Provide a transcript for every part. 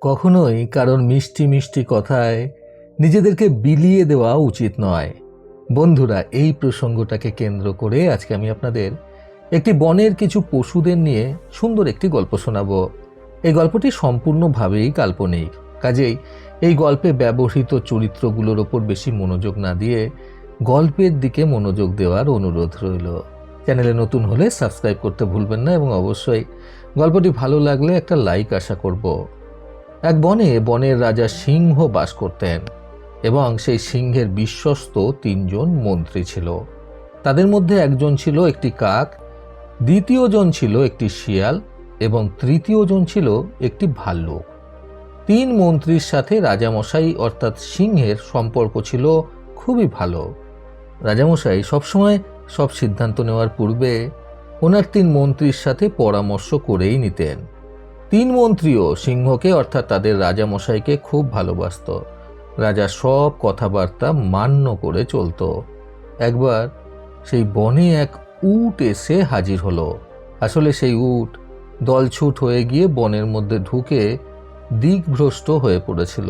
কখনোই কারণ মিষ্টি মিষ্টি কথায় নিজেদেরকে বিলিয়ে দেওয়া উচিত নয়। বন্ধুরা, এই প্রসঙ্গটাকে কেন্দ্র করে আজকে আমি আপনাদের একটি বনের কিছু পশুদের নিয়ে সুন্দর একটি গল্প শোনাব। এই গল্পটি সম্পূর্ণভাবেই কাল্পনিক। কাজেই এই গল্পে ব্যবহৃত চরিত্রগুলোর ওপর বেশি মনোযোগ না দিয়ে গল্পের দিকে মনোযোগ দেওয়ার অনুরোধ রইল। চ্যানেলে নতুন হলে সাবস্ক্রাইব করতে ভুলবেন না এবং অবশ্যই গল্পটি ভালো লাগলে একটা লাইক আশা করব। এক বনে বনের রাজা সিংহ বাস করতেন এবং সেই সিংহের বিশ্বস্ত তিনজন মন্ত্রী ছিল। তাদের মধ্যে একজন ছিল একটি কাক দ্বিতীয় জন ছিল একটি শিয়াল এবং তৃতীয় জন ছিল একটি ভাল্লুক। তিন মন্ত্রীর সাথে রাজামশাই অর্থাৎ সিংহের সম্পর্ক ছিল খুবই ভালো। রাজামশাই সবসময় সব সিদ্ধান্ত নেওয়ার পূর্বে ওনার তিন মন্ত্রীর সাথে পরামর্শ করেই নিতেন। তিন মন্ত্রীও সিংহকে, অর্থাৎ তাদের রাজামশাইকে, খুব ভালোবাসত। রাজা সব কথাবার্তা মান্য করে চলত। একবার সেই বনে এক উট এসে হাজির হলো। আসলে সেই উট দলছুট হয়ে গিয়ে বনের মধ্যে ঢুকে দিকভ্রষ্ট হয়ে পড়েছিল।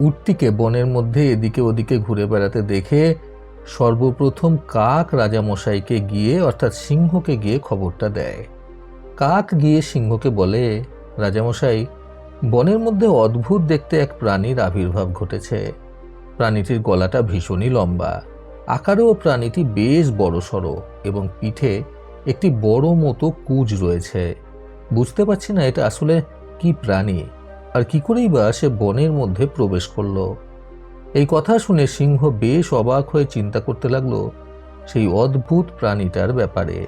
উটটিকে বনের মধ্যে এদিকে ওদিকে ঘুরে বেড়াতে দেখে সর্বপ্রথম কাক রাজামশাইকে গিয়ে, অর্থাৎ সিংহকে গিয়ে খবরটা দেয়। কাক গিয়ে সিংহকে বলে রাজামশাই, বনের মধ্যে অদ্ভুত দেখতে এক প্রাণীর আবির্ভাব ঘটেছে। প্রাণীটির গলাটা ভীষণই লম্বা, আকারেও প্রাণীটি বেশ বড়সড় এবং পিঠে একটি বড় মতো কুজ রয়েছে। বুঝতে পারছি না এটা আসলে কি প্রাণী আর কি করেই বা সে বনের মধ্যে প্রবেশ করল। এই কথা শুনে সিংহ বেশ অবাক হয়ে চিন্তা করতে লাগল সেই অদ্ভুত প্রাণীটার ব্যাপারে।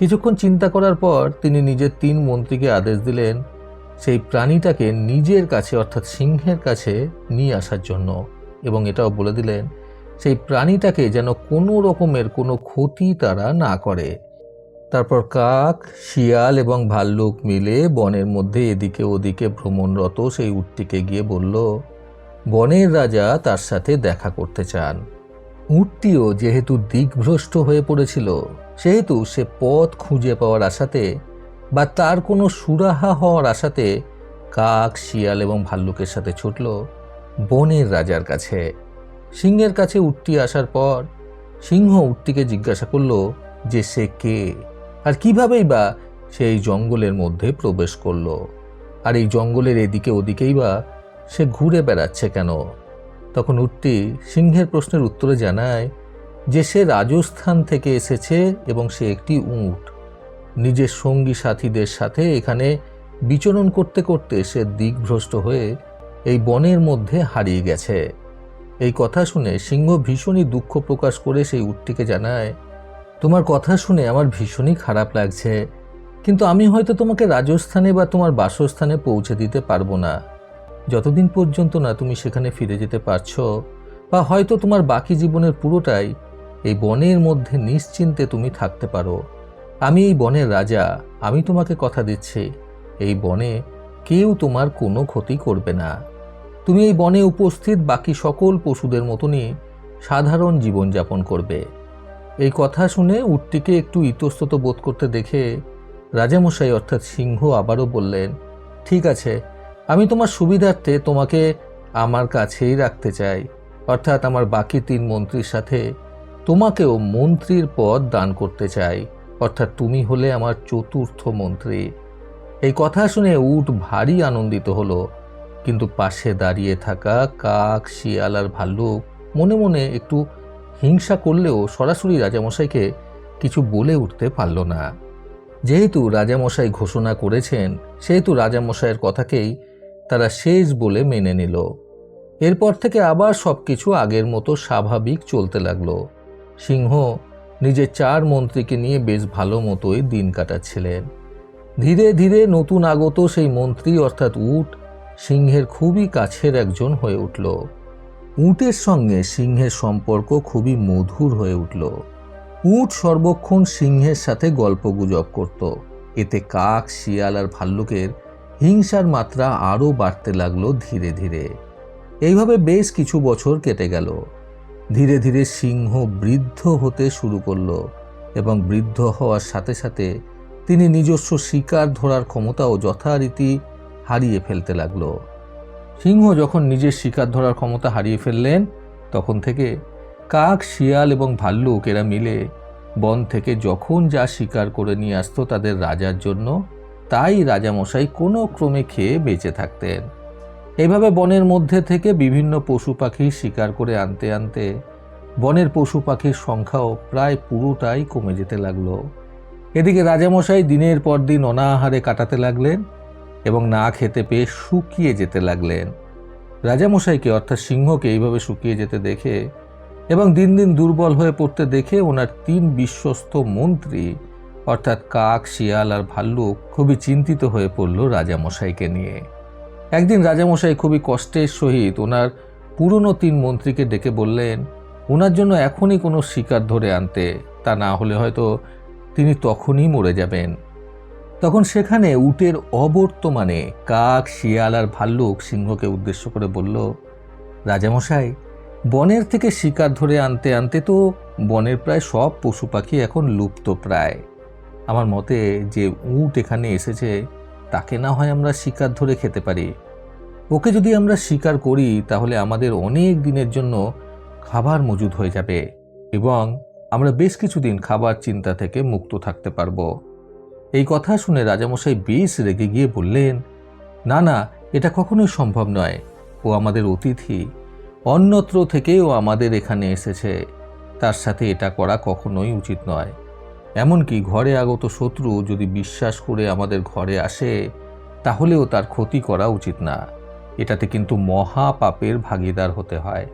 কিছুক্ষণ চিন্তা করার পর তিনি নিজের তিন মন্ত্রীকে আদেশ দিলেন, সেই প্রাণীটাকে নিজের কাছে অর্থাৎ সিংহের কাছে নিয়ে আসার জন্য। এবং এটাও বলে দিলেন, সেই প্রাণীটাকে যেন কোনো রকমের কোনো ক্ষতি তারা না করে। তারপর কাক, শিয়াল এবং ভাল্লুক মিলে বনের মধ্যে এদিকে ওদিকে ভ্রমণরত সেই উটটিকে গিয়ে বলল, বনের রাজা তার সাথে দেখা করতে চান। উটটিও যেহেতু দিকভ্রষ্ট হয়ে পড়েছিল সেহেতু সে পথ খুঁজে পাওয়ার আশাতে বা তার কোনো সুরাহা হওয়ার আশাতে কাক, শিয়াল এবং ভাল্লুকের সাথে ছুটল বনের রাজার কাছে। সিংহের কাছে উটটি আসার পর সিংহ উটটিকে জিজ্ঞাসা করল যে সে কে আর কিভাবেই বা সেই জঙ্গলের মধ্যে প্রবেশ করল। আর এই জঙ্গলের এদিকে ওদিকেই বা সে ঘুরে বেড়াচ্ছে কেন? তখন উটটি সিংহের প্রশ্নের উত্তরে জানায় যে সে রাজস্থান থেকে এসেছে এবং সে একটি উট। নিজের সঙ্গী সাথীদের সাথে এখানে বিচরণ করতে করতে সে দিকভ্রষ্ট হয়ে এই বনের মধ্যে হারিয়ে গেছে। এই কথা শুনে সিংহ ভীষণই দুঃখ প্রকাশ করে সেই উটটিকে জানায়, তোমার কথা শুনে আমার ভীষণই খারাপ লাগছে, কিন্তু আমি হয়তো তোমাকে রাজস্থানে বা তোমার বাসস্থানে পৌঁছে দিতে পারব না। যতদিন পর্যন্ত না তুমি সেখানে ফিরে যেতে পারছ, বা হয়তো তোমার বাকি জীবনের পুরোটাই এই বনের মধ্যে নিশ্চিন্তে তুমি থাকতে পারো। আমি এই বনের রাজা, আমি তোমাকে কথা দিচ্ছি। এই বনে কেউ তোমার কোনো ক্ষতি করবে না। তুমি এই বনে উপস্থিত বাকি সকল পশুদের মতনই সাধারণ জীবনযাপন করবে। এই কথা শুনে উটটিকে একটু ইতস্তত বোধ করতে দেখে রাজামশাই অর্থাৎ সিংহ আবারও বললেন, ঠিক আছে, আমি তোমার সুবিধার্থে তোমাকে আমার কাছেই রাখতে চাই। অর্থাৎ আমার বাকি তিন মন্ত্রীর সাথে তোমাকেও মন্ত্রীর পদ দান করতে চাই। অর্থাৎ তুমি হলে আমার চতুর্থ মন্ত্রী। এই কথা শুনে উট ভারী আনন্দিত হলো। কিন্তু পাশে দাঁড়িয়ে থাকা কাক, শিয়াল আর ভাল্লুক মনে মনে একটু হিংসা করলেও সরাসরি রাজামশাইকে কিছু বলে উঠতে পারল না। যেহেতু রাজামশাই ঘোষণা করেছেন, সেহেতু রাজামশাইয়ের কথাকেই তারা শেষ বলে মেনে নিল। এরপর থেকে আবার সব কিছু আগের মতো স্বাভাবিক চলতে লাগল। সিংহ নিজের চার মন্ত্রীকে নিয়ে বেশ ভালো মতোই দিন কাটাচ্ছিলেন। ধীরে ধীরে নতুন আগত সেই মন্ত্রী অর্থাৎ উট সিংহের খুবই কাছের একজন হয়ে উঠল। উটের সঙ্গে সিংহের সম্পর্ক খুবই মধুর হয়ে উঠল। উট সর্বক্ষণ সিংহের সাথে গল্পগুজব করত। এতে কাক, শিয়াল আর ভাল্লুকের হিংসার মাত্রা আরও বাড়তে লাগল ধীরে ধীরে। এইভাবে বেশ কিছু বছর কেটে গেল। ধীরে ধীরে সিংহ বৃদ্ধ হতে শুরু করল এবং বৃদ্ধ হওয়ার সাথে সাথে তিনি নিজস্ব শিকার ধরার ক্ষমতাও যথারীতি হারিয়ে ফেলতে লাগল। সিংহ যখন নিজের শিকার ধরার ক্ষমতা হারিয়ে ফেললেন, তখন থেকে কাক, শিয়াল এবং ভাল্লুক এরা মিলে বন থেকে যখন যা শিকার করে নিয়ে আসতো তাদের রাজার জন্য, তাই রাজামশাই কোনো ক্রমে খেয়ে বেঁচে থাকতেন। এইভাবে বনের মধ্যে থেকে বিভিন্ন পশু পাখি শিকার করে আনতে আনতে বনের পশু পাখির সংখ্যাও প্রায় পুরোটাই কমে যেতে লাগল। এদিকে রাজামশাই দিনের পর দিন অনাহারে কাটাতে লাগলেন এবং না খেতে পেয়ে শুকিয়ে যেতে লাগলেন। রাজামশাইকে অর্থাৎ সিংহকে এইভাবে শুকিয়ে যেতে দেখে এবং দিন দিন দুর্বল হয়ে পড়তে দেখে ওনার তিন বিশ্বস্ত মন্ত্রী অর্থাৎ কাক, শিয়াল আর ভাল্লুক খুবই চিন্তিত হয়ে পড়ল রাজামশাইকে নিয়ে। একদিন রাজামশাই খুবই কষ্টের সহিত ওনার পুরনো তিন মন্ত্রীকে ডেকে বললেন, ওনার জন্য এখনই কোনো শিকার ধরে আনতে, তা না হলে হয়তো তিনি তখনই মরে যাবেন। তখন সেখানে উটের অবর্তমানে কাক, শিয়াল আর ভাল্লুক সিংহকে উদ্দেশ্য করে বলল, রাজামশাই, বনের থেকে শিকার ধরে আনতে আনতে তো বনের প্রায় সব পশু পাখি এখন লুপ্ত প্রায়। আমার মতে যে উট এখানে এসেছে তাকে না হয় আমরা শিকার ধরে খেতে পারি। ওকে যদি আমরা শিকার করি, তাহলে আমাদের অনেক দিনের জন্য খাবার মজুদ হয়ে যাবে এবং আমরা বেশ কিছুদিন খাবার চিন্তা থেকে মুক্ত থাকতে পারব। এই কথা শুনে রাজামশাই বেশ রেগে গিয়ে বললেন, না না, এটা কখনোই সম্ভব নয়। ও আমাদের অতিথি। অন্যত্র থেকেও আমাদের এখানে এসেছে। তার সাথে এটা করা কখনোই উচিত নয়। এমনকি ঘরে আগত শত্রু যদি বিশ্বাস করে আমাদের ঘরে আসে, তাহলেও তার ক্ষতি করা উচিত না। এটাতে কিন্তু মহা পাপের ভাগিদার হতে হয়।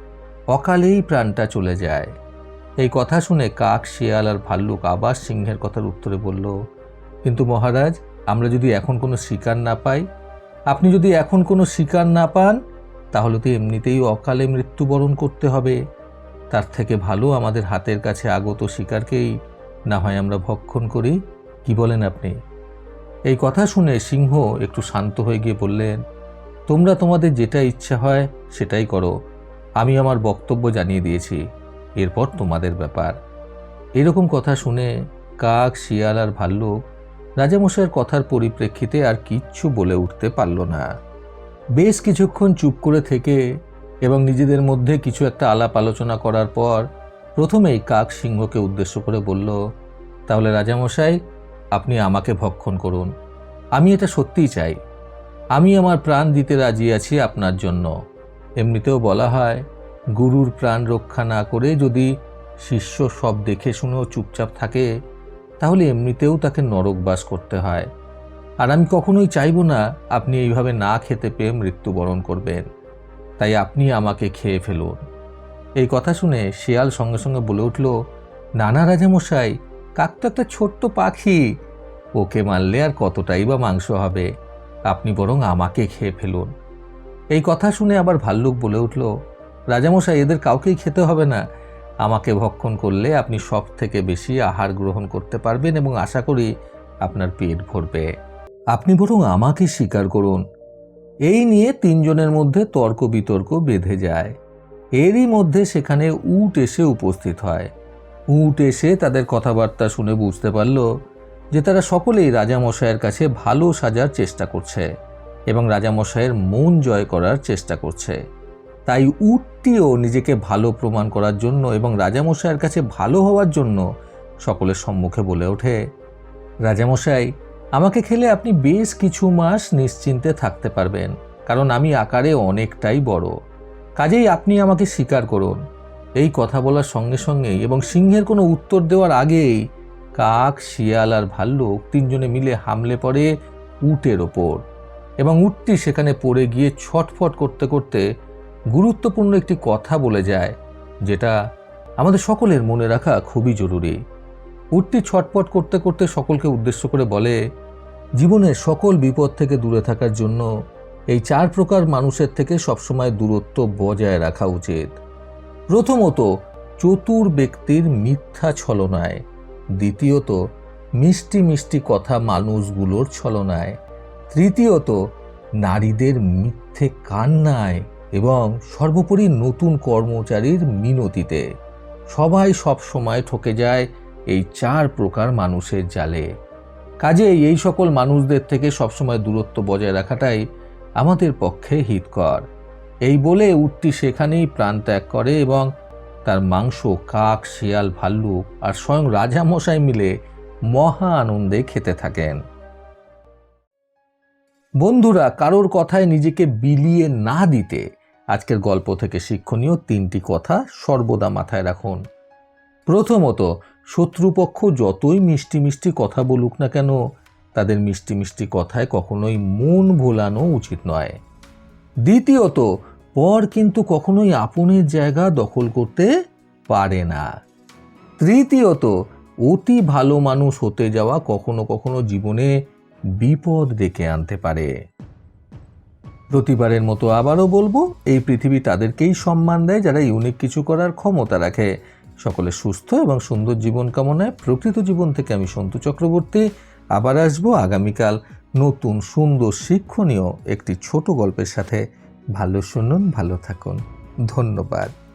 অকালেই প্রাণটা চলে যায়। এই কথা শুনে কাক, শিয়াল আর ভাল্লুক আবার সিংহের কথার উত্তরে বলল, কিন্তু মহারাজ, আমরা যদি এখন কোনো শিকার না পাই? আপনি যদি এখন কোনো শিকার না পান, তাহলে তো এমনিতেই অকালে মৃত্যুবরণ করতে হবে। তার থেকে ভালো আমাদের হাতের কাছে আগত শিকারকেই না হয় আমরা ভক্ষণ করি? কি বলেন আপনি? এই কথা শুনে সিংহ একটু শান্ত হয়ে গিয়ে বললেন, তোমরা তোমাদের যেটা ইচ্ছা হয় সেটাই করো। আমি আমার বক্তব্য জানিয়ে দিয়েছি। এরপর তোমাদের ব্যাপার। এরকম কথা শুনে কাক, শিয়াল আর ভাল্লুক রাজামশাইয়ের কথার পরিপ্রেক্ষিতে আর কিচ্ছু বলে উঠতে পারল না। বেশ কিছুক্ষণ চুপ করে থেকে এবং নিজেদের মধ্যে কিছু একটা আলাপ আলোচনা করার পর প্রথমেই কাক সিংহকে উদ্দেশ্য করে বলল, তাহলে রাজামশাই, আপনি আমাকে ভক্ষণ করুন। আমি এটা সত্যিই চাই। আমি আমার প্রাণ দিতে রাজি আছি আপনার জন্য। এমনিতেও বলা হয়, গুরুর প্রাণ রক্ষা না করে যদি শিষ্য সব দেখে শুনেও চুপচাপ থাকে, তাহলে এমনিতেও তাকে নরকবাস করতে হয়। আর আমি কখনোই চাইব না আপনি এইভাবে না খেতে পেয়ে মৃত্যুবরণ করবেন। তাই আপনি আমাকে খেয়ে ফেলুন। এই কথা শুনে শিয়াল সঙ্গে সঙ্গে বলে উঠল, নানা রাজামশাই কাক তো একটা ছোট্ট পাখি। ওকে মারলে আর কতটাই বা মাংস হবে? আপনি বরং আমাকে খেয়ে ফেলুন। এই কথা শুনে আবার ভাল্লুক বলে উঠল, রাজামশাই, এদের কাউকেই খেতে হবে না। আমাকে ভক্ষণ করলে আপনি সব থেকে বেশি আহার গ্রহণ করতে পারবেন এবং আশা করি আপনার পেট ভরবে। আপনি বরং আমাকে স্বীকার করুন। এই নিয়ে তিনজনের মধ্যে তর্ক বিতর্ক বেঁধে যায়। এরই মধ্যে সেখানে উট এসে উপস্থিত হয়। উট এসে তাদের কথাবার্তা শুনে বুঝতে পারল যে তারা সকলেই রাজামশাইয়ের কাছে ভালো সাজার চেষ্টা করছে এবং রাজামশাইয়ের মন জয় করার চেষ্টা করছে। তাই উটটিও নিজেকে ভালো প্রমাণ করার জন্য এবং রাজামশাইয়ের কাছে ভালো হওয়ার জন্য সকলের সম্মুখে বলে ওঠে, রাজামশাই, আমাকে খেলে আপনি বেশ কিছু মাস নিশ্চিন্তে থাকতে পারবেন, কারণ আমি আকারে অনেকটাই বড়। কাজেই আপনি আমাকে স্বীকার করুন। এই কথা বলার সঙ্গে সঙ্গেই এবং সিংহের কোনো উত্তর দেওয়ার আগেই কাক, শিয়াল আর ভাল্লুক তিনজনে মিলে হামলে পড়ে উটের ওপর এবং উটটি সেখানে পড়ে গিয়ে ছটফট করতে করতে গুরুত্বপূর্ণ একটি কথা বলে যায়, যেটা আমাদের সকলের মনে রাখা খুবই জরুরি। উটটি ছটপট করতে করতে সকলকে উদ্দেশ্য করে বলে, জীবনের সকল বিপদ থেকে দূরে থাকার জন্য এই চার প্রকার মানুষের থেকে সবসময় দূরত্ব বজায় রাখা উচিত। প্রথমত, চতুর ব্যক্তির মিথ্যা ছলনায়। দ্বিতীয়ত, মিষ্টি মিষ্টি কথা মানুষগুলোর ছলনায়। তৃতীয়ত, নারীদের মিথ্যে কান্নায় এবং সর্বোপরি নতুন কর্মচারীর মিনতিতে। সবাই সব সময় ঠকে যায় এই চার প্রকার মানুষের জালে। কাজেই এই সকল মানুষদের থেকে সবসময় দূরত্ব বজায় রাখাটাই আমাদের পক্ষে হিতকর। এই বলে উটটি সেখানেই প্রাণ ত্যাগ করে এবং তার মাংস, কাক, শিয়াল, ভাল্লুক আর স্বয়ং রাজামশাই মিলে মহা আনন্দে খেতে থাকেন। বন্ধুরা, কারোর কথায় নিজেকে বিলিয়ে না দিতে আজকের গল্প থেকে শিক্ষণীয় তিনটি কথা সর্বদা মাথায় রাখুন। প্রথমত, শত্রুপক্ষ যতই মিষ্টি মিষ্টি কথা বলুক না কেন তাদের মিষ্টি মিষ্টি কথায় কখনোই মন ভোলানো উচিত নয়। দ্বিতীয়ত, পর কিন্তু কখনোই আপনের জায়গা দখল করতে পারে না। তৃতীয়ত, অতি ভালো মানুষ হতে যাওয়া কখনো কখনো জীবনে বিপদ ডেকে আনতে পারে। প্রতিবারের মতো আবারও বলব, এই পৃথিবী তাদেরকেই সম্মান দেয় যারা ইউনিক কিছু করার ক্ষমতা রাখে। সকলে সুস্থ এবং সুন্দর জীবন কামনায় প্রকৃত জীবন থেকে আমি সন্তু চক্রবর্তী। আবার আসব আগামীকাল নতুন সুন্দর শিক্ষণীয় একটি ছোট গল্পের সাথে। ভালো শুনুন, ভালো থাকুন। ধন্যবাদ।